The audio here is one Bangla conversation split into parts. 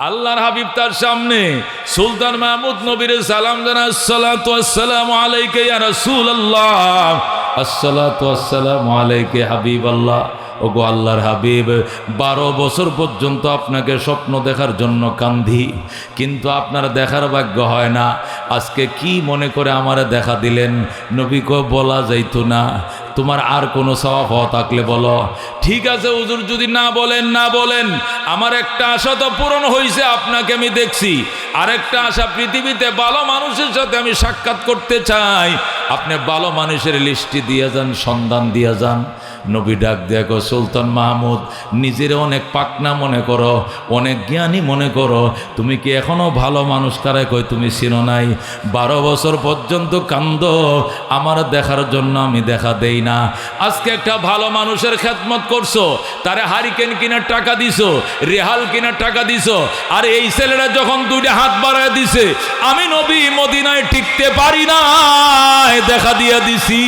আল্লাহর হাবিব তার সামনে সুলতান মাহমুদ নবীর সালাম জানা আসসালাতু আসসালামু আলাইকা ইয়া রাসূলুল্লাহ। আসসালাতু আসসালামু আলাইকা ওগো আল্লাহর হাবিব, বারো বছর পর্যন্ত আপনাকে স্বপ্ন দেখার জন্য কান্ধি কিন্তু আপনার দেখার ভাগ্য হয় না। আজকে কি মনে করে আমারে দেখা দিলেন? নবীকে বলা যাইতো না। তোমার আর কোনো স্বভাব থাকলে বলো। ঠিক আছে উজুর যদি না বলেন না বলেন। আমার একটা আশা তো পূরণ হয়েছে আপনাকে আমি দেখছি। আরেকটা আশা, পৃথিবীতে ভালো মানুষের সাথে আমি সাক্ষাৎ করতে চাই। আপনি ভালো মানুষের লিস্টটি দিয়ে যান, সন্ধান দিয়ে যান। নবী ডাক দেখো সুলতান মাহমুদ, নিজের অনেক পাকনা মনে করো, অনেক জ্ঞানী মনে করো। তুমি কি এখনও ভালো মানুষ কারে কই তুমি চিনো নাই? বারো বছর পর্যন্ত কান্দ, আমার দেখার জন্য আমি দেখা দেই না। আজকে একটা ভালো মানুষের খেদমত করছ, তারে হারিকেন কিনার টাকা দিছো, রেহাল কিনার টাকা দিছো, আর এই ছেলেরা যখন দুইটা হাত বাড়ায় দিছে, আমি নবী মদিনায় টিকতে পারি না দেখা দিয়া দিছি।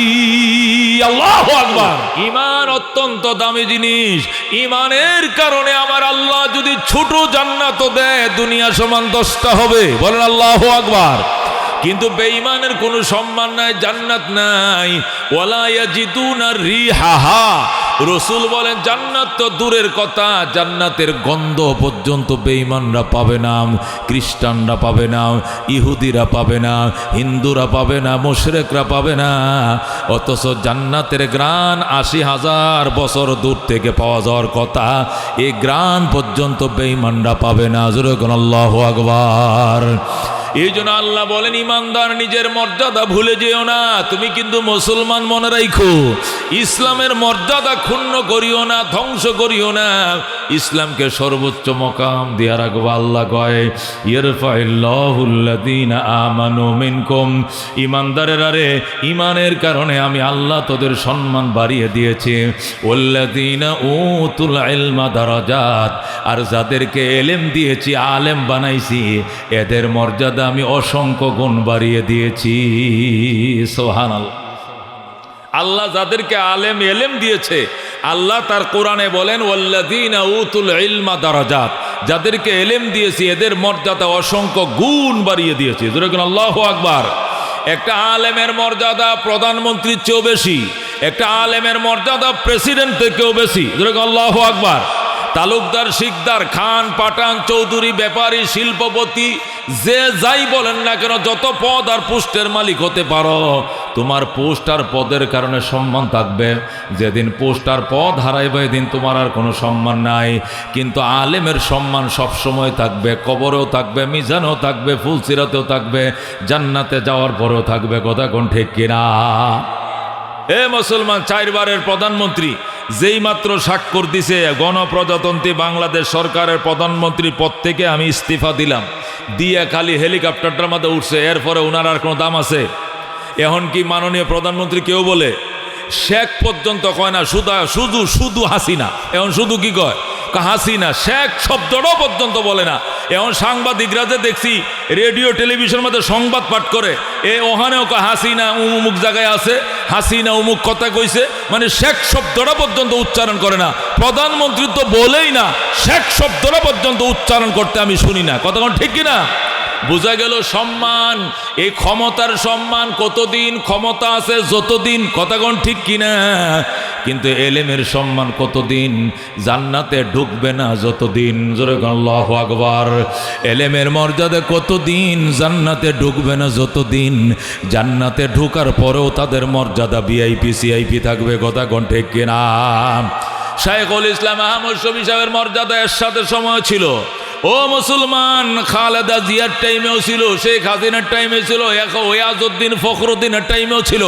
আল্লাহ আকবার। ইমান অত্যন্ত দামি জিনিস। ইমানের কারণে আমার আল্লাহ যদি ছোট জান্নাত দেয়, দুনিয়া সমান দশটা হবে। বলেন আল্লাহ আকবার। কিন্তু বেঈমানের কোনো সম্মান নাই, জান্নাত নাই। ওয়ালা ইয়াজিদুনা রিহাহা। রসুল বলেন, জান্নাত তো দূরের কথা, জান্নাতের গন্ধ পর্যন্ত বেঈমানরা পাবে না, খ্রিস্টানরা পাবে না, ইহুদিরা পাবে না, হিন্দুরা পাবে না, মুশরেকরা পাবে না। অথচ জান্নাতের গ্রান আশি হাজার বছর দূর থেকে পাওয়া যাওয়ার কথা এই গ্রান পর্যন্ত বেঈমানরা পাবে না। যেরকম আল্লাহ আকবার। এই জন্য আল্লাহ বলেন, ইমানদার নিজের মর্যাদা ভুলে যেও না। তুমি কিন্তু মুসলমান মনে রাখো ইসলামের মর্যাদা ক্ষুণ্ণ করিও না, ধ্বংস করিও না। ইসলামকে সর্বোচ্চ মকাম দিয়া রাখব আল্লাহ কয় ইরফাইল্লাহুল্লাদিন আমানু মিনকুম। ইমানদারের আরে ইমানের কারণে আমি আল্লাহ তোদের সম্মান বাড়িয়ে দিয়েছি। ওল্লাদিন উতুল ইলমা দারাজাত, আর যাদেরকে এলেম দিয়েছি, আলেম বানাইছি, এদের মর্যাদা আমি অসংখ্য গুণ বাড়িয়ে দিয়েছি। সোহান আল্লাহ যাদেরকে আলেম এলেম দিয়েছে আল্লাহ তার কোরআনে বলেন যাদেরকে এলেম দিয়েছি, এদের মর্যাদা অসংখ্য গুণ বাড়িয়ে দিয়েছি। আল্লাহ আকবার। একটা আলেমের মর্যাদা প্রধানমন্ত্রীর চেয়েও বেশি, একটা আলেমের মর্যাদা প্রেসিডেন্ট থেকেও বেশি। আল্লাহ আকবার। তালুকদার, শিকদার, খান পাঠান চৌধুরী, ব্যাপারী, শিল্পপতি, যে যাই বলেন না কেন, যত পদ আর পুষ্টের মালিক হতে পারো তোমার পোস্ট আর পদের কারণে সম্মান থাকবে। যেদিন পোস্ট আর পদ হারাইবে, এদিন তোমার আর কোনো সম্মান নাই। কিন্তু আলেমের সম্মান সব সময় থাকবে, কবরেও থাকবে, মিজানেও থাকবে, ফুলসিরাতেও থাকবে, জান্নাতে যাওয়ার পরেও থাকবে। কথা কোন ঠিক কিনা? এ মুসলমান, চারবারের প্রধানমন্ত্রী যেই মাত্র স্বাক্ষর দিছে, গণপ্রজাতন্ত্রী বাংলাদেশ সরকারের প্রধানমন্ত্রী পদ থেকে আমি ইস্তিফা দিলাম। দিয়ে খালি হেলিকপ্টারটার মধ্যে উঠছে, এরপরে ওনার আর কোনো দাম আছে? এখন কি মাননীয় প্রধানমন্ত্রী কেউ বলে, শেখ পর্যন্ত কয় না শুধু শুধু শুধু হাসিনা। এখন শুধু কি কয়? হাসিনা, শেখ শব্দটাও পর্যন্ত বলে না। এখন সাংবাদিকরা যে দেখছি, রেডিও টেলিভিশন মধ্যে সংবাদ পাঠ করে, এ ওখানেও হাসিনা উমুক জায়গায় আছে, হাসিনা উমুক কথা কইছে মানে শেখ শব্দটা পর্যন্ত উচ্চারণ করে না। প্রধানমন্ত্রী তো বলেই না, শেখ শব্দটা পর্যন্ত উচ্চারণ করতে আমি শুনি না। কতক্ষণ ঠিক কিনা? বোঝা গেল সম্মান। এই ক্ষমতার সম্মান কতদিন ক্ষমতা আছে যতদিন, কথাগণ ঠিক কিনা? কিন্তু এলেমের সম্মান কতদিন, জান্নাতে ঢুকবে না যতদিন? আল্লাহ আকবর। এলেমের মর্যাদা কতদিন, জান্নাতে ঢুকবে না যতদিন? জান্নাতে ঢুকার পরেও তাদের মর্যাদা বিআইপি সিআইপি থাকবে কথা ঠিক কিনা? শাইখুল ইসলাম আহমদ শফি সাহেবের মর্যাদা এর সাথে সময় ছিল। ও মুসলমান, খালেদা জিয়ার টাইমেও ছিল, শেখ হাসিনার টাইমে ছিল ওয়াজউদ্দিন ফখরুদ্দিনের টাইমেও ছিল,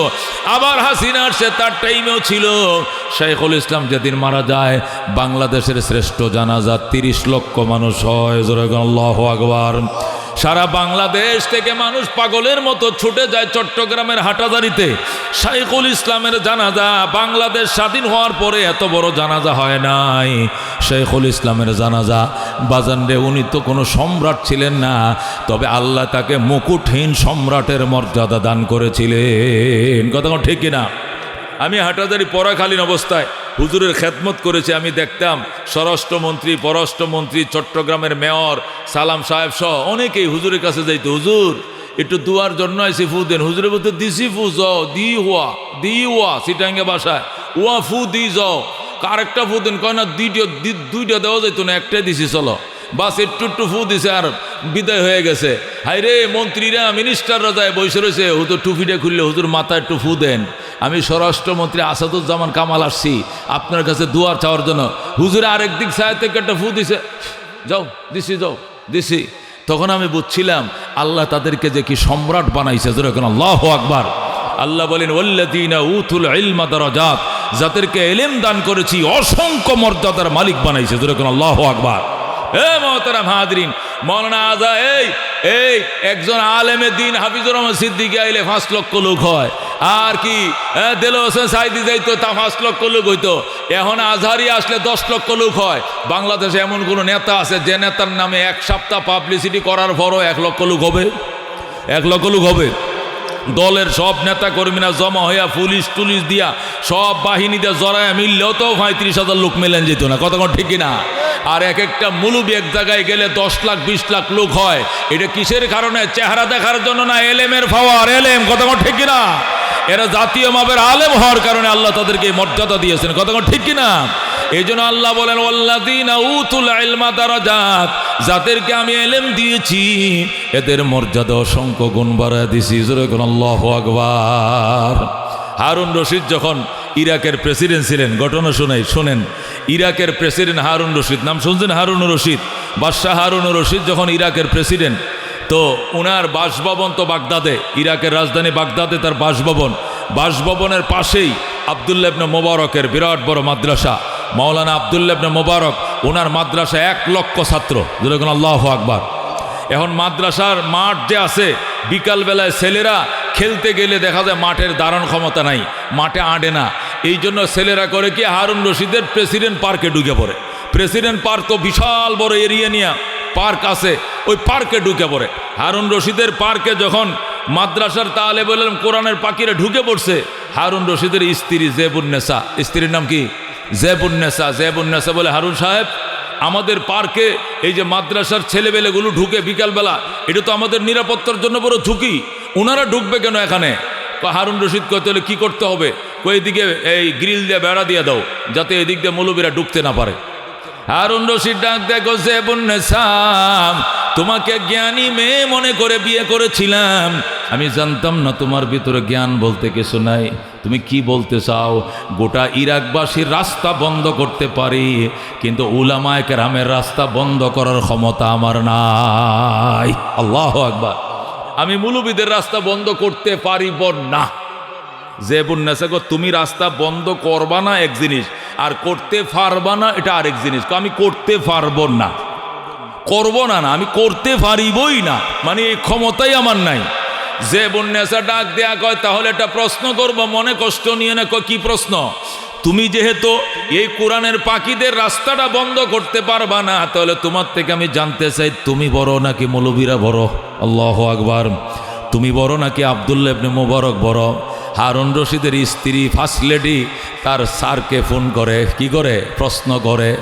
আবার হাসিনার সে তার টাইমেও ছিল। শেখুল ইসলাম যেদিন মারা যায়, বাংলাদেশের শ্রেষ্ঠ জানাজা তিরিশ লক্ষ মানুষ হয় আল্লাহ আকবর। সারা বাংলাদেশ থেকে মানুষ পাগলের মতো ছুটে যায় চট্টগ্রামের হাটাদারিতে। শাইখুল ইসলামের জানাজা বাংলাদেশ স্বাধীন হওয়ার পরে এত বড় জানাজা হয় নাই। শেখুল ইসলামের জানাজা বাজান রে উনি তো কোনো সম্রাট ছিলেন না, তবে আল্লাহ তাকে মুকুটহীন সম্রাটের মর্যাদা দান করেছিলেন। কথা ঠিক কিনা? আমি হাটাদারি পরাকালীন অবস্থায় হুজুরের খেদমত করেছে, আমি দেখতাম স্বরাষ্ট্রমন্ত্রী, পররাষ্ট্রমন্ত্রী, চট্টগ্রামের মেয়র, সালাম সাহেব সহ অনেকেই হুজুরের কাছে যাইতো, হুজুর, একটু দুয়ার জন্য আইসি ফু দেন। হুজুরের বলতে দিসি ফু জ দি হুয়া দি হুয়া, সিটাঙ্গে বাসায় ওয়া ফু দি যাও। কারেকটা ফু দেন? কয় না, দুইটা দুইটা দেওয়া যাইতো না, একটাই দিছি, চলো। বাস একটু একটু ফু দিছে আর বিদায় হয়ে গেছে। হাই রে মন্ত্রীরা, মিনিস্টাররা যায় বসে রয়েছে। হুজুর টুপিটা খুললে হুজুর মাথায় একটু ফু দেন। আমি স্বরাষ্ট্রমন্ত্রী আসাদুজ্জামান কামাল আসছি, আপনার কাছে দুয়ার চাওয়ার জন্য। হুজুরে আরেক দিক সাহেব থেকে একটা ফু দিছে। যাও, দিছি যাও, দিছি। তখন আমি বুঝছিলাম, আল্লাহ তাদেরকে যে কি সম্রাট বানাইছে যেরকম আল্লাহ আকবার। আল্লাহ বলেন ওল্লাদিনা উতুল ইলমা দারাজাত যাদেরকে এলেম দান করেছি, অসংখ্য মর্যাদার মালিক বানাইছে যেরকম আল্লাহ আকবার। এ আজা এই একজন আলেমে দিন হয়। আর কি তা হইতো। এখন আসলে দশ লক্ষ লোক হয়। বাংলাদেশে এমন কোনো নেতা আছে, যে নেতার নামে এক সপ্তাহ পাবলিসিটি করার পরও এক লক্ষ লোক হবে? এক লক্ষ লোক হবে। দলের সব নেতা কর্মীরা জমা হইয়া পুলিশ টুলিশ দিয়া সব বাহিনী দিয়ে জড়াইয়া মিললেও তো পঁয়ত্রিশ হাজার লোক মেলেন যেত না। কতক্ষণ ঠিকই না আর এক একটা মুলুবি এক জায়গায় গেলে দশ লাখ, বিশ লাখ লোক হয়। এটা কিসের কারণে? চেহারা দেখার জন্য না এলেমের ফাওয়ার এলেম কতক্ষণ ঠিক না এরা জাতীয় মাপের আলেম হওয়ার কারণে আল্লাহ তাদেরকে মর্যাদা দিয়েছেন। কতক্ষণ ঠিক কিনা? এই জন্য আল্লাহ বলেন দারাজাত যাদেরকে আমি এলেম দিয়েছি, এদের মর্যাদা অসংখ্য গুণ বাড়ায় দিছি। আল্লাহু আকবার। হারুন রশিদ যখন ইরাকের প্রেসিডেন্ট ছিলেন, ঘটনা শোনাই, শোনেন, ইরাকের প্রেসিডেন্ট হারুন রশিদ, নাম শুনছেন হারুন রশিদ? বাদশাহ হারুন রশিদ যখন ইরাকের প্রেসিডেন্ট, তো ওনার বাসভবন তো বাগদাদে, ইরাকের রাজধানী বাগদাদে তার বাসভবন। বাসভবনের পাশেই আবদুল্লাবনে মোবারকের বিরাট বড় মাদ্রাসা। মাওলানা আবদুল্লাবনে মোবারক ওনার মাদ্রাসা এক লক্ষ ছাত্র। যেরকম আল্লাহ আকবার। এখন মাদ্রাসার মাঠ যে আছে, বিকালবেলায় ছেলেরা খেলতে গেলে দেখা যায় মাঠের দারণ ক্ষমতা নাই, মাঠে আঁটে না। এই জন্য ছেলেরা করে কি, হারুন রশিদের প্রেসিডেন্ট পার্কে ঢুকে পড়ে। প্রেসিডেন্ট পার্ক তো বিশাল বড় এরিয়া নিয়ে পার্ক আছে, ওই পার্কে ঢুকে পড়ে। হারুন রশিদের পার্কে যখন মাদ্রাসার তাহলে বললাম কোরআনের পাখিরা ঢুকে পড়ছে, হারুন রশিদের স্ত্রী জেবুন্নেসা স্ত্রীর নাম কি? জেবুন্নেসা জেবুন্নেসা বলে হারুন সাহেব, আমাদের পার্কে এই যে মাদ্রাসার ছেলেবেলেগুলো ঢুকে বিকালবেলা, এটা তো আমাদের নিরাপত্তার জন্য বড় ঝুঁকি। ওনারা ঢুকবে কেন এখানে? হারুন রশিদ কয় তাহলে কী করতে হবে? কই, এদিকে এই গ্রিল দিয়ে বেড়া দিয়ে দাও, যাতে এদিক দিয়ে মৌলবীরা ঢুকতে না পারে। হারুন রশিদ ডাক দেখো জেবুন্নেসাম তোমাকে জ্ঞানী মেয়ে মনে করে বিয়ে করেছিলাম। আমি জানতাম না তোমার ভিতরে জ্ঞান বলতে কিছু নাই। তুমি কি বলতে চাও? গোটা ইরাকবাসীর রাস্তা বন্ধ করতে পারি, কিন্তু উলামায় কেরামের রাস্তা বন্ধ করার ক্ষমতা আমার নাই। আল্লাহ আকবার। আমি মুলুবিদের রাস্তা বন্ধ করতে পারিব না। যে বন্যাসে গো তুমি রাস্তা বন্ধ করবা না এক জিনিস, আর করতে পারবা না এটা আরেক জিনিস। আমি করতে পারব না। করব না না, আমি করতে পারিবই না। মানে এই ক্ষমতাই আমার নাই। যে বন্যাসা ডাক দেয়া কয়, তাহলে একটা প্রশ্ন করব, মনে কষ্ট নিয়ে না কয়, কি প্রশ্ন? তুমি যেহেতু এই কোরআনের পাখিদের রাস্তাটা বন্ধ করতে পারবা না, তাহলে তোমার থেকে আমি জানতে চাই, তুমি বড় নাকি মৌলবীরা বড়? আল্লাহ আকবার। তুমি বড় নাকি আবদুল্লাহ ইবনে মোবারক বড়? হারুন রশিদের স্ত্রী ফার্স্ট লেডি, তার স্যারকে ফোন করে, কি করে? প্রশ্ন করে।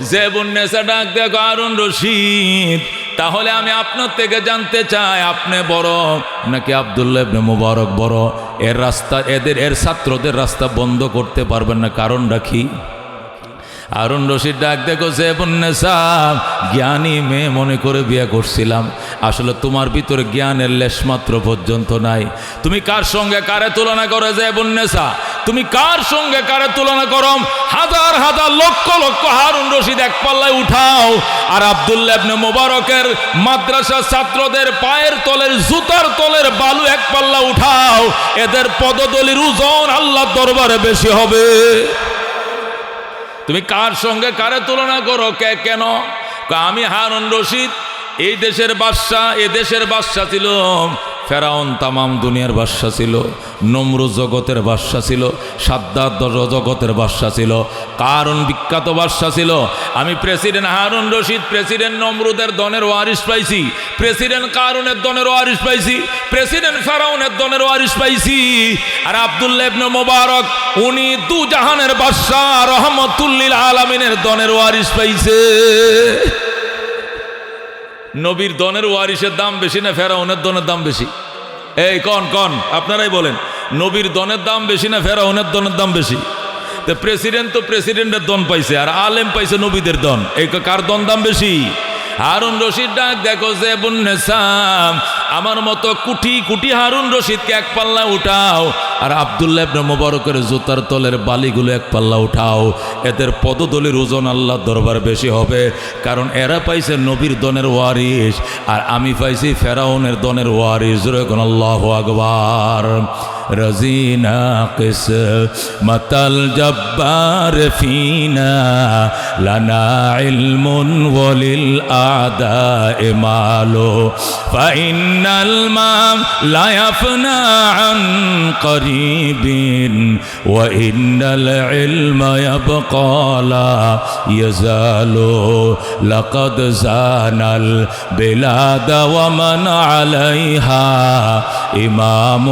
যে বন্যেসা ডাক দেখো হারুন রশিদ তাহলে আমি আপনার থেকে জানতে চাই, আপনি বড় নাকি আবদুল্লাহ ইবনে মুবারক বড়? এর রাস্তা, এদের, এর ছাত্রদের রাস্তা বন্ধ করতে পারবেন না কারণ রাখি আরুন রশিদ ডাক দেখো যে বন্যেসা জ্ঞানী মেয়ে মনে করে বিয়ে করছিলাম। আসলে তোমার ভিতরে জ্ঞানের লেশমাত্র পর্যন্ত নাই। তুমি কার সঙ্গে, কারে তুলনা করে যে বন্যেসা তুমি কার সঙ্গে কারে তুলনা করম? হাজার হাজার লক্ষ লক্ষ হারুন রশিদ এক পাল্লায় উঠাও। আর আবদুল্লাহ মোবারকের মাদ্রাসা ছাত্রদের পায়ের তলের জুতার তলের বালু এক পাল্লা উঠাও। এদের পদদলির ওজন আল্লাহ দরবারে বেশি হবে। তুমি কার সঙ্গে কারে তুলনা করো? কে কেন? আমি হারুন রশিদ, এই দেশের বাদশাহ, এ দেশের বাদশাহ ছিল। ফেরাউন তামাম দুনিয়ার বাদশা ছিল, নমরু জগতের বাদশা ছিল, সাদ্দাত জগতের বাদশা ছিল কারণ বিখ্যাত বাদশা ছিল। আমি প্রেসিডেন্ট হারুন রশিদ, প্রেসিডেন্ট নমরুদের দনের ওয়ারিস পাইছি, প্রেসিডেন্ট কারুনের দনের ওয়ারিস পাইছি, প্রেসিডেন্ট ফেরাউনের দনের ওয়ারিস পাইছি। আর আব্দুল্লাহ ইবনে মোবারক, উনি দু জাহানের বাদশা রহমতুল্লিল আলমিনের দনের ওয়ারিস পাইছে। নবীর দনের ওয়ারিসের দাম বেশি না ফেরাউনের দনের দাম বেশি? এই, কন কন, আপনারাই বলেন, নবীর দনের দাম বেশি না ফেরাউনের দনের দাম বেশি? তো প্রেসিডেন্ট তো প্রেসিডেন্টের দন পাইছে, আর আলেম পাইছে নবীদের দন। এই কার দন দাম বেশি? হারুন রশিদ ডাক, দেখো যে বুন্নেসাম আমার মতো কুটি কুটি হারুন রশিদকে এক পাল্লা উঠাও আর আবদুল্লাহ ইবনে মোবারকের জুতার তলের বালিগুলো এক পাল্লা উঠাও। এদের পদদলির ওজন আল্লাহ দরবার বেশি হবে, কারণ এরা পাইছে নবীর দনের ওয়ারিস আর আমি পাইছি ফেরাউনের দনের ওয়ারিস যেরকম আল্লাহ আকবার। رزينا قسمة الجبار فينا لنا علم وللأعداء مال فإن الماء لا يفنى عن قريب وإن العلم يبقى لا يزال لقد زان البلاد ومن عليها إمام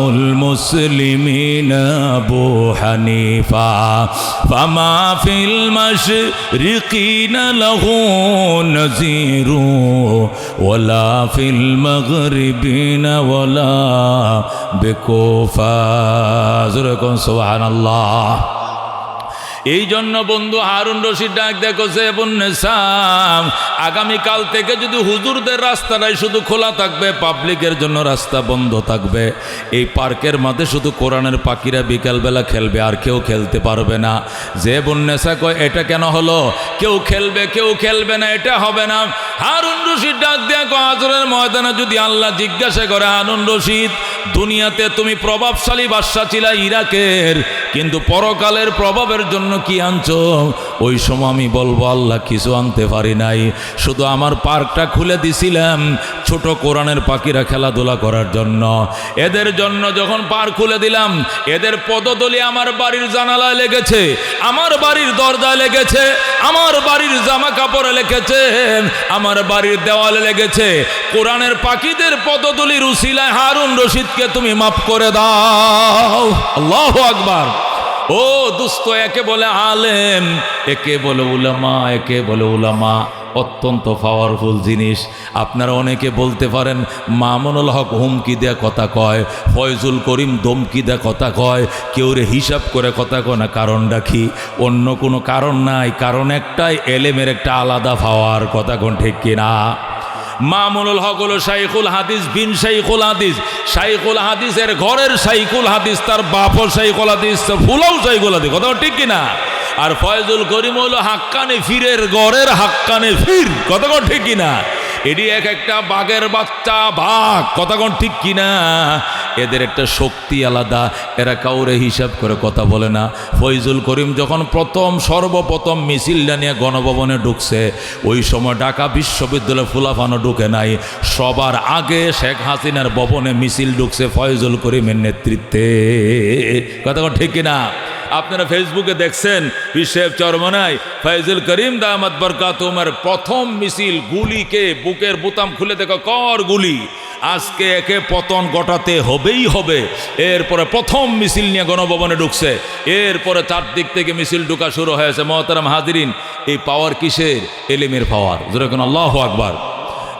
المسلمين أبو حنيفة. فما في المشرقين له نذير ولا في المغربين ولا بكوفة. زركم سبحان الله. এই জন্য বন্ধু হারুন রশিদ ডাক দেখো সে বন্যেসাম আগামীকাল থেকে যদি হুজুরদের রাস্তাটাই শুধু খোলা থাকবে, পাবলিকের জন্য রাস্তা বন্ধ থাকবে। এই পার্কের মাঝে শুধু কোরআনের পাখিরা বিকালবেলা খেলবে, আর কেউ খেলতে পারবে না। যে বন্যেসা কয়, এটা কেন হলো? কেউ খেলবে কেউ খেলবে না, এটা হবে না। হারুন রশিদ ডাক দেখো আজরের ময়দানে যদি আল্লাহ জিজ্ঞাসা করে, হারুন রশিদ, দুনিয়াতে তুমি প্রভাবশালী বাদশা ছিলা ইরাকের, কিন্তু পরকালের প্রভাবের জন্য কি আনছো? ওই সময় আমি বলব, আল্লাহ, কিছু আনতে পারি নাই। শুধু আমার পার্কটা খুলে দিছিলাম ছোট কোরআনের পাখিরা খেলাধুলা করার জন্য। এদের জন্য যখন পার্ক খুলে দিলাম, এদের পদতলি আমার বাড়ির জানালায় লেগেছে, আমার বাড়ির দরজায় লেগেছে, আমার বাড়ির জামা কাপড়ে লেগেছে, আমার বাড়ির দেওয়ালে লেগেছে। কোরআনের পাখিদের পদতলির উসিলায় হারুন রশিদকে তুমি মাফ করে দাও। আল্লাহ আকবার। ও দুস্থ, একে বলে আলেম, একে বলে উলামা, একে বলে উলামা। অত্যন্ত পাওয়ারফুল জিনিস। আপনারা অনেকে বলতে পারেন, মামুনুল হক হুমকি দেয়া কথা কয়, ফয়জুল করিম দমকি দেয়া কথা কয়, কেউ রে হিসাব করে কথা কয় না কারণ রাখি অন্য কোনো কারণ নাই, কারণ একটাই, এলেমের একটা আলাদা পাওয়ার কথা কোন ঠিক কিনা? মামুনুল হক হলো শাইখুল হাদিস বিন শাইখুল হাদিস। শাইখুল হাদিসের ঘরের শাইখুল হাদিস, তার বাপও শাইখুল হাদিস ফুলাও সাইকুল হাদিস। কথা ঠিক কিনা? আর ফয়জুল করিম হলো হাক্কানে ফিরের গড়ের হাক্কানে ফির। কথা ঠিক কিনা? এটি এক একটা বাঘের বাচ্চা বাঘ। কথা ঠিক কিনা? এদের একটা শক্তি আলাদা, এরা কাউরে হিসাব করে কথা বলে না। ফয়জুল করিম যখন প্রথম সর্বপ্রথম মিছিলটা নিয়ে গণভবনে ঢুকছে, ওই সময় ঢাকা বিশ্ববিদ্যালয়ে ফুলাফানো ঢুকে নাই। সবার আগে শেখ হাসিনার ভবনে মিছিল ঢুকছে ফয়জুল করিমের নেতৃত্বে। কতক্ষণ ঠিক কিনা? আপনারা ফেসবুকে দেখছেন বিশ্বের চরমনায়, ফয়জুল করিম দামাত বরকাত প্রথম মিছিল গুলিকে বুকের বোতাম খুলে দেখো, কর গুলি। আজকে একে পতন ঘটাতে হবেই হবে। এরপরে প্রথম মিছিল নিয়ে গণভবনে ঢুকছে। এরপরে চারদিক থেকে মিছিল ঢুকা শুরু হয়েছে। মহতারাম হাজিরিন, এই পাওয়ার কিসের? এলিমের পাওয়ার যেরকম আল্লাহ আকবার।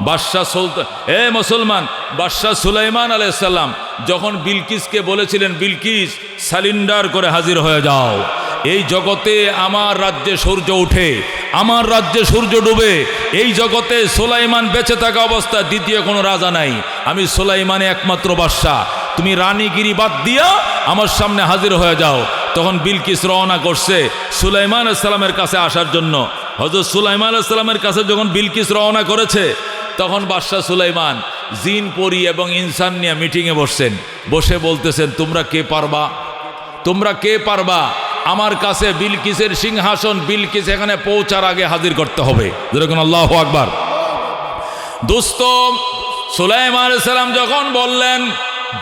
বাদশাহ সুলতান এ মুসলমান, বাদশাহ সুলাইমান আলাইসাল্লাম যখন বিলকিসকে বলেছিলেন, বিলকিস সালিন্ডার করে হাজির হয়ে যাও। এই জগতে আমার রাজ্যে সূর্য উঠে আমার রাজ্যে সূর্য ডুবে, এই জগতে সোলাইমান বেঁচে থাকা অবস্থা দ্বিতীয় কোনো রাজা নাই। আমি সোলাইমানে একমাত্র বাদশাহ। তুমি রানীগিরি বাদ দিয়া আমার সামনে হাজির হয়ে যাও। তখন বিলকিস রওনা করছে সুলাইমান আসসালামের কাছে আসার জন্য। হজরত সুলাইমান আসসালামের কাছে যখন বিলকিস রওনা করেছে, তখন বাদশাহ সুলাইমান জিন, পরি এবং ইনসান নিয়ে মিটিংয়ে বসছেন। বসে বলতেছেন, তোমরা কে পারবা? তোমরা কে পারবা? আমার কাছে বিলকিসের সিংহাসন, বিলকিস এখানে পৌঁছার আগে হাজির করতে হবে। যেরকম আল্লাহ আকবার। দোস্ত সুলাইমান সালাম যখন বললেন,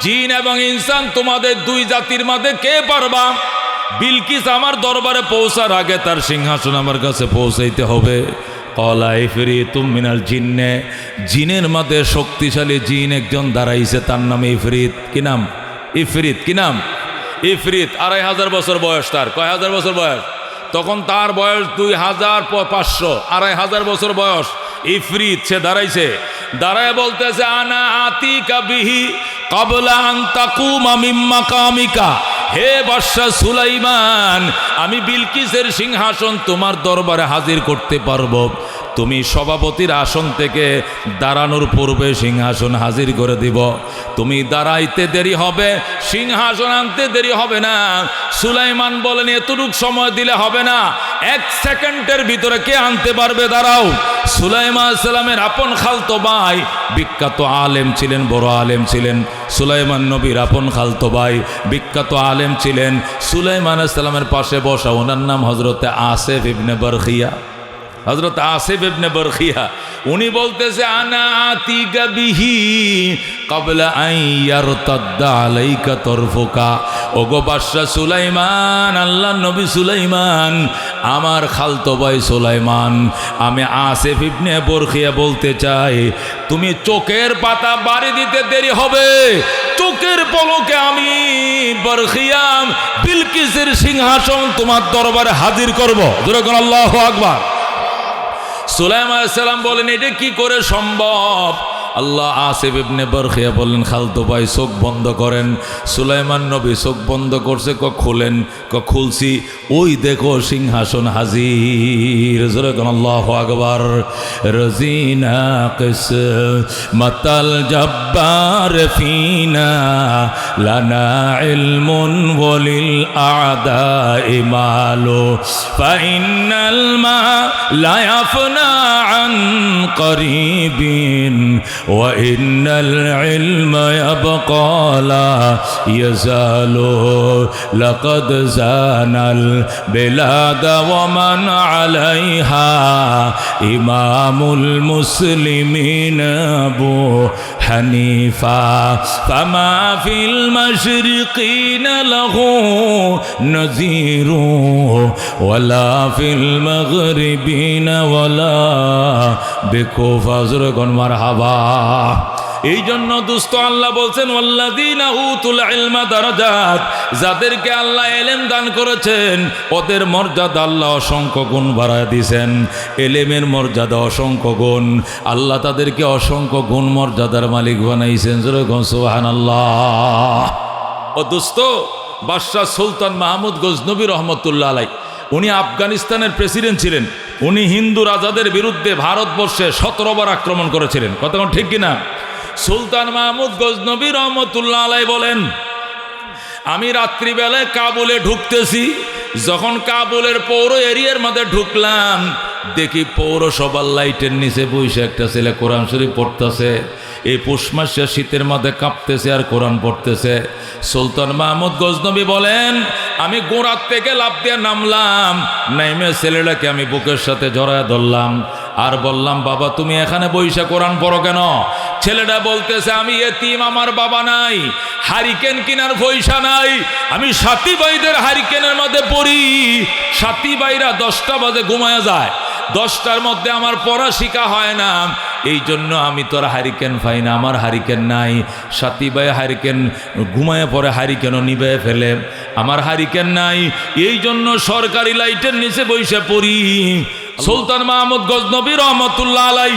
জিন এবং ইনসান তোমাদের দুই জাতির মাঝে কে পারবা? বিলকিস আমার দরবারে পৌঁছার আগে তার সিংহাসন আমার কাছে পৌঁছাইতে হবে। কলাই ফিরি তুমিনাল জিন্নে, জিনের মাঝে শক্তিশালী জিন একজন দাঁড়াইছে, তার নাম ইফরিত। কি নাম? ইফরিত, কি নাম? ইফরিত, আড়াই হাজার বছর বয়স তার। কয় হাজার বছর বয়স? তখন তার বয়স দুই হাজার পাঁচশো। আড়াই হাজার বছর বয়স। ইফরিত, সে দাঁড়াইছে। দাঁড়ায় বলতেছে, আনা আতি কাবিহি কবলা আন্তাকুমা মিম্মা কামিকা। হে বাদশা সুলাইমান, আমি বিলকিসের সিংহাসন তোমার দরবারে হাজির করতে পারব। তুমি সভাপতির আসন থেকে দাঁড়ানোর পূর্বে সিংহাসন হাজির করে দিব। তুমি দাঁড়াইতে দেরি হবে, সিংহাসন আনতে দেরি হবে না। সুলাইমান বলেন, এতটুক সময় দিলে হবে না। এক সেকেন্ডের ভিতরে কে আনতে পারবে? দাঁড়াও। সুলাইমা সালামের আপন খালতো ভাই, বিখ্যাত আলেম ছিলেন, বড় আলেম ছিলেন। সুলাইমান নবীর আপন খালতো ভাই, বিখ্যাত আলেম ছিলেন। সুলাইমান সালামের পাশে বসা, ওনার নাম হজরতে আসেফ ইবনে বরখিয়া। হজরত আসিফ ইবনে বরখিয়া, উনি বলতেছে, আনা আতিকা বিহি কবলা আইয়ার তদ্দা আলাইকা তরফুকা। ওগো বাদশা সুলাইমান, আল্লাহ নবী সুলাইমান, আমার খালতো ভাই সুলাইমান, আমি আসিফ ইবনে বরখিয়া বলতে চাই, তুমি চোখের পাতা বাড়ি দিতে দেরি হবে। চোখের পলকে আমি বরখিয়াম বিলকিসের সিংহাসন তোমার দরবারে হাজির করব। যেরকম আল্লাহ আকবার। সুলাইম আলাইসাল্লাম বলেন এটা কি করে সম্ভব? আল্লাহ আসিফ ইবনে বরখিয়া বললেন খালতো ভাই চোখ বন্ধ করেন সুলাইমান নবী চোখ বন্ধ করছে ক খুলেন ক খুলছি ওই দেখো সিংহাসন হাজির যেরকম আল্লাহ আকবার রজিনা কিস মাতাল জব্বার ফিনা লানা ইলমুন ওয়ালিল আদা ইমালু ফাইনাল মা লা ইয়াফনা عن قريب وإن العلم يبقى لا يزال. لقد زان البلاد ومن عليها إمام المسلمين أبو حنيفة فما في المشرقين له نذير ولا في المغربين ولا بكوفة زرقون مرحبا এই জন্য দুস্থ আল্লাহ বলছেন যাদেরকে আল্লাহ এলেম দান করেছেন, ওদের মর্যাদা আল্লাহ অসংখ্য গুণ বাড়ায় দিয়েছেন। এলেমের মর্যাদা অসংখ্য গুণ। আল্লাহ তাদেরকে অসংখ্য গুণ মর্যাদার মালিক বানাইছেন। যেরকম সুবহানাল্লাহ। ও দোস্ত বাদশাহ সুলতান মাহমুদ গজনবী রহমতুল্লাহ আলাই উনি আফগানিস্তানের প্রেসিডেন্ট ছিলেন। উনি হিন্দু রাজাদের বিরুদ্ধে ভারতবর্ষে সতেরো বার আক্রমণ করেছিলেন। কতক্ষণ ঠিক কিনা? সুলতান মাহমুদ গজনবী রহমতুল্লাহ আলাই বলেন, আমি রাত্রিবেলায় কাবুলে ঢুকতেছি, যখন কাবুলের পৌর এরিয়ার মধ্যে ঢুকলাম, দেখি পৌরসভার লাইটের নিচে বসে একটা ছেলে কোরআন শরীফ পড়তেছে। এই পুষ মাসে শীতের মধ্যে কাঁপতেছে আর কোরআন পড়তেছে। সুলতান মাহমুদ গজনবী বলেন, আমি গোড়ার থেকে লাভ দিয়ে নামলাম, নাইমে ছেলেটাকে আমি বুকের সাথে জড়ায় ধরলাম। আর বললাম, বাবা, তুমি এখানে বৈশা কোরআন পড়ো কেন? ছেলেটা বলতেছে, আমি এতিম, আমার বাবা নাই, হারিকেন কিনার পয়সা নাই, আমি সাথী ভাইদের হারিকেনের মধ্যে পড়ি। সাথী ভাইরা দশটা বাজে ঘুমায় যায়। দশটার মধ্যে আমার পড়া শিখা হয় না। এই জন্য আমি তোর হারিকেন পাই না, আমার হারিকেন নাই। সাথী ভাই হারিকেন ঘুমায় পরে হারিকেনও নিবে ফেলে। আমার হারিকেন নাই, এই জন্য সরকারি লাইটের নিচে বসে পড়ি। সুলতান মাহমুদ গজনবী রহমতুল্লাহ আলাই।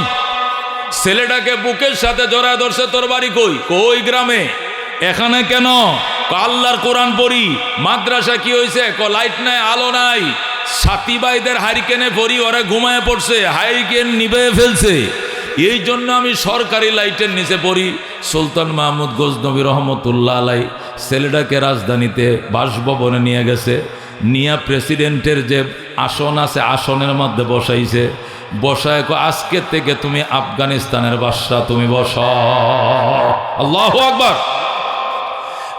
ছেলেটাকে বুকের সাথে জড়ায় ধরছে, তোর বাড়ি কই? কই গ্রামে? এখানে কেন? আল্লাহর কোরআন পড়ি। মাদ্রাসা কি হয়েছে ক, লাইট নাই, আলো নাই। সাথী ভাইদের হারিকেনে পড়ি ওরা ঘুমায় পড়ছে, হারিকেন নিবে ফেলছে। এই জন্য আমি সরকারি লাইটের নিচে পড়ি। সুলতান মাহমুদ গজনবী রহমতুল্লাহ আলাই ছেলেটাকে রাজধানীতে বাসভবনে নিয়ে গেছে। নিয়া প্রেসিডেন্টের যে আসন আছে, আসনের মধ্যে বসাইছে। বসায় কো আজকের থেকে তুমি আফগানিস্তানের বাদশা, তুমি বস। আল্লাহ আকবার।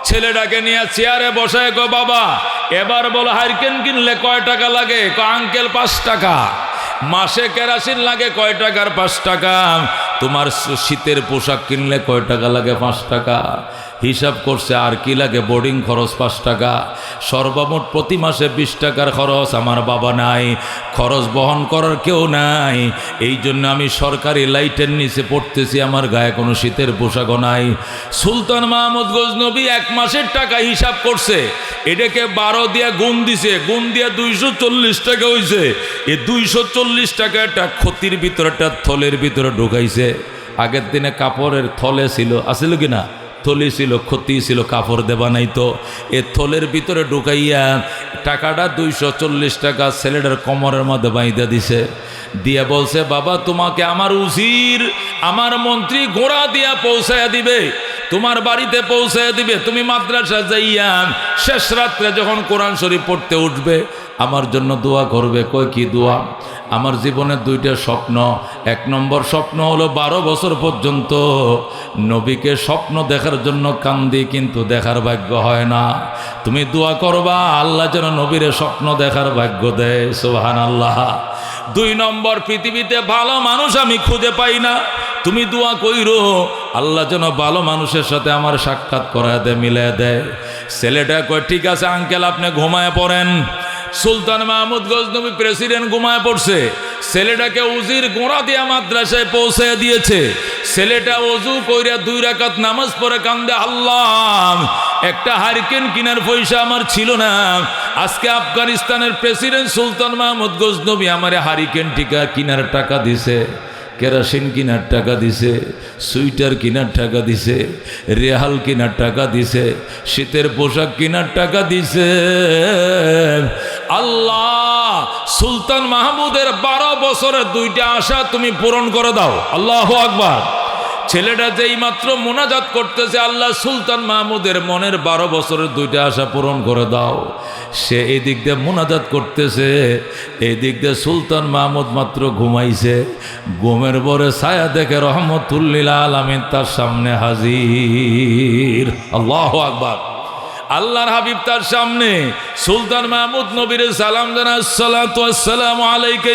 ছেলেটাকে নিয়ে চেয়ারে বসায় গো বাবা, এবার বলো হারিকেন কিনলে কয় টাকা লাগে? আঙ্কেল, পাঁচ টাকা। মাসে কেরাসিন লাগে, কয় টাকার পাঁচ টাকা। তোমার শীতের পোশাক কিনলে কয় টাকা লাগে? পাঁচ টাকা। হিসাব করছে আর কি লাগে বোর্ডিং খরচ পাঁচ টাকা? সর্বমোট প্রতি মাসে বিশ টাকার খরচ আমার বাবা নাই, খরচ বহন করার কেউ নাই। এই জন্য আমি সরকারি লাইটের নিচে পড়তেছি, আমার গায়ে কোনো শীতের পোশাকও নাই। সুলতান মাহমুদ গজনবী এক মাসের টাকা হিসাব করছে। এটাকে বারো দিয়া গুণ দিছে, গুণ দিয়া দুইশো চল্লিশ টাকা হয়েছে এ দুইশো চল্লিশ টাকা একটা ক্ষতির ভিতরে, একটা থলের ভিতরে ঢুকাইছে। আগের দিনে কাপড়ের থলে ছিল আসিল কি না? থলি ছিল, ক্ষতি ছিল কাপড় দেবা নাই তো। এ থলের ভিতরে ঢুকাইয়া টাকাটা দুইশো চল্লিশ টাকা ছেলেটার কমরের মধ্যে বাইদা দিছে। দিয়ে বলছে, বাবা, তোমাকে আমার উজির, আমার মন্ত্রী গোড়া দিয়া পৌঁছায়া দিবে। তোমার বাড়িতে পৌঁছায় দিবে, তুমি মাদ্রাসা যাইয়া শেষ রাত্রে যখন কোরআন শরীফ পড়তে উঠবে, আমার জন্য দোয়া করবে। কই কি দোয়া? আমার জীবনের দুইটা স্বপ্ন। এক নম্বর স্বপ্ন হলো বারো বছর পর্যন্ত নবীকে স্বপ্ন দেখার জন্য কান্দি, কিন্তু দেখার ভাগ্য হয় না। তুমি দোয়া করবা, আল্লাহ যেন নবীরে স্বপ্ন দেখার ভাগ্য দেয়। সোহান আল্লাহ দুই নম্বর, পৃথিবীতে ভালো মানুষ আমি খুঁজে পাই না। তুমি দোয়া কইরো, আল্লাহ যেন ভালো মানুষের সাথে আমার সাক্ষাৎ দেয় মিলে দেয়। ছেলেটা কয়, ঠিক আছে আঙ্কেল আপনি ঘুমায় পড়েন। সুলতান মাহমুদ গজনবী প্রেসিডেন্ট ঘুমায় পড়ছে। ছেলেটাকে উজির গোড়া দিয়া মাদ্রাসায় পৌঁছে দিয়েছে। ছেলেটা অজু কইরা দুই রাকাত নামাজ পড়ে কান্দে, আল্লাহ, একটা হারিকেন কিনার পয়সা আমার ছিল না। আজকে আফগানিস্তানের প্রেসিডেন্ট সুলতান মাহমুদ গজনবী আমারে হারিকেন টিকা কিনার টাকা দিছে। কেরাসিন কিনার টাকা দিছে, সুইটার কিনার টাকা দিছে, রেহাল কেনার টাকা দিছে, শীতের পোশাক কিনার টাকা দিছে। আল্লাহ, সুলতান মাহমুদের বারো বছরের দুইটা আশা তুমি পূরণ করে দাও। আল্লাহ আকবার। ছেলেটা যেই মাত্র মোনাজাত করতেছে, আল্লাহ সুলতান মাহমুদের মনের বারো বছরের দুইটা আশা পূরণ করে দাও। সে এদিক দিয়ে মোনাজাত করতেছে, এদিক দিয়ে সুলতান মাহমুদ মাত্র ঘুমাইছে। ঘুমের পরে ছায়া দেখে রহমতুল্লিল আলমিন তার সামনে হাজির। আল্লাহ আকবার। আল্লাহর হাবিব তার সামনে সুলতান মাহমুদ নবীর সালাম জানাসালাম আলাইকে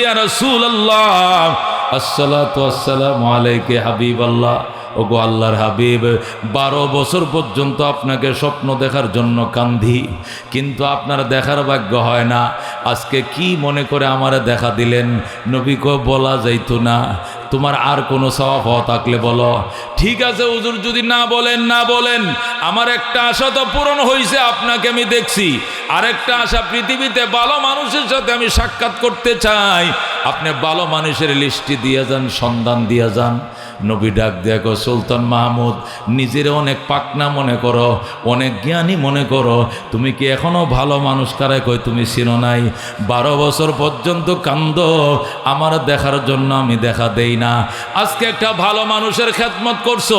আসসালামু আলাইকে হাবিব আল্লাহ ওগো আল্লাহর হাবিব, বারো বছর পর্যন্ত আপনাকে স্বপ্ন দেখার জন্য কান্ধি কিন্তু আপনার দেখার ভাগ্য হয় না। আজকে কি মনে করে আমারে দেখা দিলেন? নবীকে বলা যাইতো না। তোমার আর কোনো স্বভাব হওয়া থাকলে বলো। ঠিক আছে, হুজুর, যদি না বলেন না বলেন। আমার একটা আশা তো পূরণ হয়েছে আপনাকে আমি দেখছি। আরেকটা আশা, পৃথিবীতে ভালো মানুষের সাথে আমি সাক্ষাৎ করতে চাই। আপনি ভালো মানুষের লিস্টি দিয়ে যান, সন্ধান দিয়ে যান। নবী ডাক দেখো সুলতান মাহমুদ, নিজের অনেক পাকনা মনে করো, অনেক জ্ঞানী মনে করো। তুমি কি এখনও ভালো মানুষ? কারে কই তুমি চিনো নাই। বারো বছর পর্যন্ত কান্দ, আমার দেখার জন্য আমি দেখা দেই না। আজকে একটা ভালো মানুষের খেদমত করছ,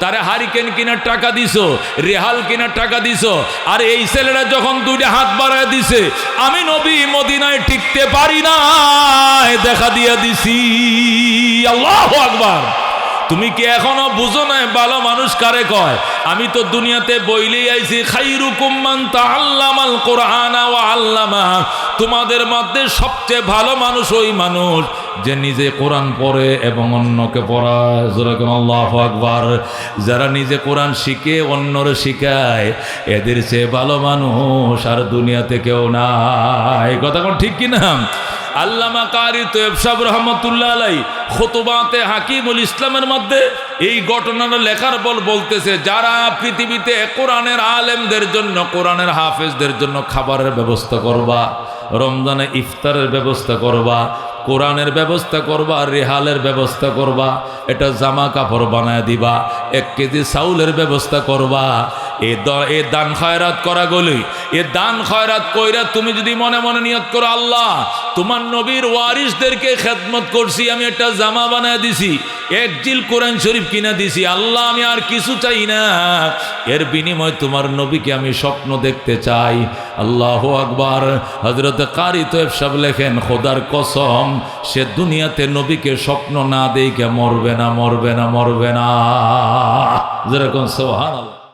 তারে হারিকেন কিনার টাকা দিছো, রেহাল কিনার টাকা দিছো, আর এই ছেলেরা যখন দুইটা হাত বাড়ায় দিছে, আমি নবী মদিনায় টিকতে পারি না দেখা দিয়ে দিছি। আল্লাহ আকবার। তুমি কি এখনও বুঝো নাই, ভালো মানুষ কারে কয়? আমি তো দুনিয়াতে বইলেই আইছি খাইরু খাইরুকুম্মান তাআল্লামাল কোরআনা ওয়া আল্লামা। তোমাদের মধ্যে সবচেয়ে ভালো মানুষ ওই মানুষ যে নিজে কোরআন পড়ে এবং অন্যকে পড়ায়। আল্লাহ আকবার। যারা নিজে কোরআন শিখে, অন্যরে শিখায়, এদের চেয়ে ভালো মানুষ আর দুনিয়াতে কেউ না নাই। কথা কোন ঠিক কিনা? আল্লামা কারি তোয়েব সাহেব রহমতুল্লাহ আলাই খোতবাতে হাকিমুল ইসলামের মধ্যে এই ঘটনাটা লেখার বল বলতেছে, যারা পৃথিবীতে কোরআনের আলেমদের জন্য, কোরআনের হাফেজদের জন্য খাবারের ব্যবস্থা করবা, রমজানে ইফতারের ব্যবস্থা করবা, কোরআনের ব্যবস্থা করবা, রেহালের ব্যবস্থা করবা, এটা জামা কাপড় বানায় দিবা, এক কেজি চাউলের ব্যবস্থা করবা এ এ দান খয়রাত করা গলি। এ দান খয়রাত কইরা তুমি যদি মনে মনে নিয়ত করো, আল্লাহ, তোমার নবীর ওয়ারিসদেরকে খেদমত করছি, আমি একটা জামা বানায় দিছি, এক জিল কোরআন শরীফ কিনা দিছি, আল্লাহ, আমি আর কিছু চাই না। এর বিনিময় তোমার নবীকে আমি স্বপ্ন দেখতে চাই। আল্লাহ আকবার। হজরত কারি তোয়েব সাহেব লেখেন, খোদার কসম, সে দুনিয়াতে নবীকে স্বপ্ন না দেখে মরবে না মরবে না মরবে না। যেরকম সোহান আল্লাহ